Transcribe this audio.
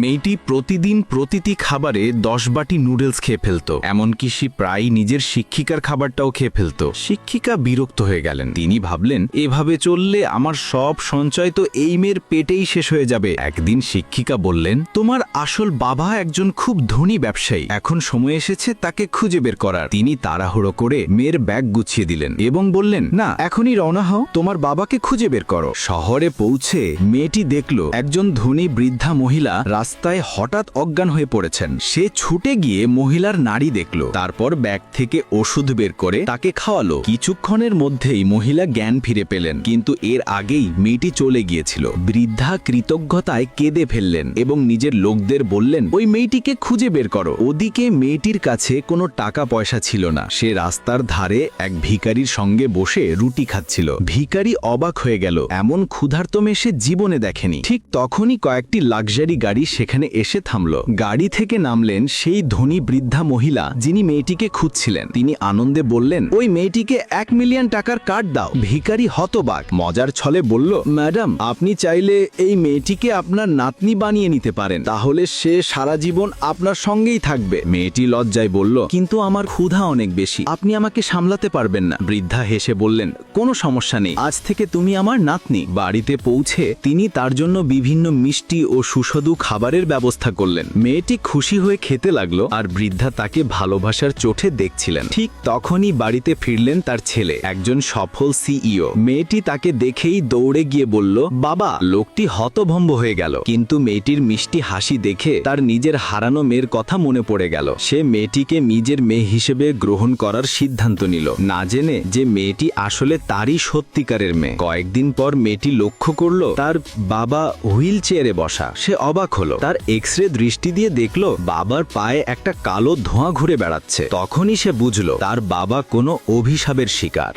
মেয়েটি প্রতিদিন প্রতিটি খাবারে দশ বাটি নুডলস খেয়ে ফেলত। এমনকি সে প্রায় নিজের শিক্ষিকার খাবারটাও খেয়ে ফেলত। শিক্ষিকা বিরক্ত হয়ে গেলেন। তিনি ভাবলেন, এভাবে চললে আমার সব সঞ্চয় তো এই মেয়ের পেটেই শেষ হয়ে যাবে। একদিন শিক্ষিকা বললেন, তোমার আসল বাবা একজন খুব ধনী ব্যবসায়ী। এখন সময় এসেছে তাকে খুঁজে বের করার। তিনি তাড়াহুড়ো করে মেয়ের ব্যাগ গুছিয়ে দিলেন এবং বললেন, না, এখনই রওনা হও। তোমার বাবাকে খুঁজে বের করো। শহরে পৌঁছে মেয়েটি দেখল, একজন ধনী বৃদ্ধা মহিলা রাস্তায় হঠাৎ অজ্ঞান হয়ে পড়েছেন। সে ছুটে গিয়ে মহিলার নাড়ি দেখল। তারপর ব্যাগ থেকে ওষুধ বের করে তাকে খাওয়ালো। কিছুক্ষণের মধ্যেই মহিলা জ্ঞান ফিরে পেলেন, কিন্তু এর আগেই মেয়েটি চলে গিয়েছিল। বৃদ্ধা কৃতজ্ঞতায় কেঁদে ফেললেন এবং নিজের লোকদের বললেন, ওই মেয়েটিকে খুঁজে বের করো। ওদিকে মেয়েটির কাছে কোনো টাকা পয়সা ছিল না। সে রাস্তার ধারে এক ভিখারির সঙ্গে বসে রুটি খাচ্ছিল। ভিখারি অবাক হয়ে গেল, এমন ক্ষুধার্ত মেয়ে সে জীবনে দেখেনি। ঠিক তখনই কয়েকটি লাক্সারি গাড়ি সেখানে এসে থামল। গাড়ি থেকে নামলেন সেই ধনী বৃদ্ধা মহিলা যিনি মেয়েটিকে খুঁজছিলেন। তিনি আনন্দে বললেন, ওই মেয়েটিকে এক মিলিয়ন টাকার কার্ড দাও। ভিখারি হতবাক, মজার ছলে বলল, ম্যাডাম, আপনি চাইলে এই মেয়েটিকে আপনার নাতনি বানিয়ে নিতে পারেন। তাহলে সে সারা জীবন আপনার সঙ্গেই থাকবে। মেয়েটি লজ্জায় বলল, কিন্তু আমার ক্ষুধা অনেক বেশি। আপনি আমাকে সামলাতে পারবেন না। বৃদ্ধা হেসে বললেন, কোনো সমস্যা নেই। আজ থেকে তুমি আমার নাতনি। বাড়িতে পৌঁছে তিনি তার জন্য বিভিন্ন মিষ্টি ও সুস্বাদু খাবারের ব্যবস্থা করলেন। মেয়েটি খুশি হয়ে খেতে লাগল আর বৃদ্ধা তাকে ভালোবাসার চোখে দেখছিলেন। ঠিক তখনই বাড়িতে ফিরলেন তার ছেলে, একজন সফল সিইও। মেয়েটি তাকে দেখেই দৌড়ে গিয়ে বলল, বাবা, লোকটি হতভম্ব হয়ে গেল। কিন্তু মেয়েটির মিষ্টি হাসি দেখে তার নিজের হারানো মেয়ের কথা মনে পড়ে গেল। সে মেয়েটিকে নিজের মেয়ে হিসেবে গ্রহণ করার সিদ্ধান্ত নিল। না জেনে যে মেয়েটি আসলে তারই সত্যিকারের মেয়ে। কয়েকদিন পর মেয়েটি লক্ষ্য করল, তার বাবা হুইল চেয়ারে বসা। সে অবাক হলো। তার এক্স রে দৃষ্টি দিয়ে দেখল বাবার পায়ে একটা কালো ধোঁয়া ঘুরে বেড়াচ্ছে। তখনই সে বুঝলো, তার বাবা কোনো অভিশাপের শিকার।